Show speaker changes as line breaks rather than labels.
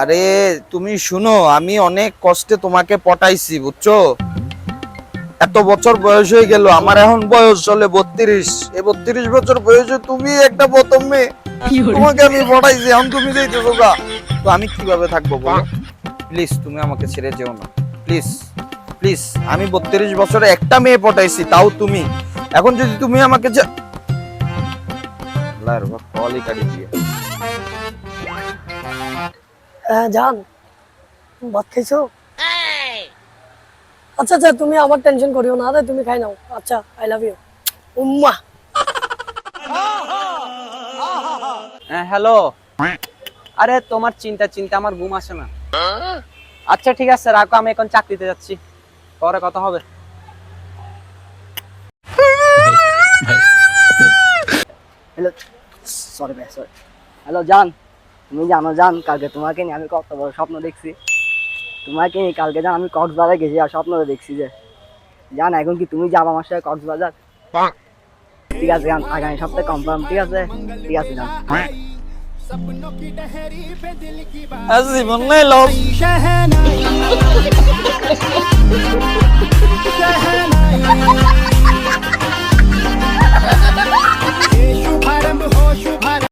আরে তুমি শুনো আমি অনেক কষ্টে তোমাকে পটাইছি বুঝছ? এত বছর বয়স হয়ে গেল আমার এখন বয়স চলে বত্রিশ। এই বত্রিশ বছর বয়সে তুমি একটা প্রথম মেয়ে। তোমাকে আমি পটাইছি এখন তুমি যাইতেছো গা। তো আমি কীভাবে থাকব বলো? প্লিজ তুমি আমাকে ছেড়ে যেও না। প্লিজ প্লিজ আমি বত্রিশ বছরে একটা মেয়ে পটাইছি তাও তুমি। এখন যদি তুমি আমাকে কলই কাটি দিয়ে।
হ্যাঁ জান ভাত খাইছো? আচ্ছা আচ্ছা তুমি আমার টেনশন করিও না। রে তুমি খাই নাও। আচ্ছা আই লাভ ইউ উম্মা।
হ্যাঁ হ্যালো। আরে, তোমার চিন্তা চিন্তা, আমার ঘুম আসে না। আচ্ছা ঠিক আছে, রাখো, আমি এখন চাকরিতে যাচ্ছি। পরে কথা হবে।
হ্যালো সরি ভাই সরি হ্যালো জান তুমি জানো জান কালকে তোমাকে নিয়ে আমি কত বড় স্বপ্ন দেখছি। তোমাকে নিয়ে কালকে জান আমি কক্সবাজার গেছি আর স্বপ্ন দেখছি যে জান এখন কি তুমি যাব আমার সাথে কক্সবাজার? ঠিক আছে জান আগামী সপ্তাহে কনফার্ম ঠিক আছে? ঠিক আছে জান।
জীবন নেই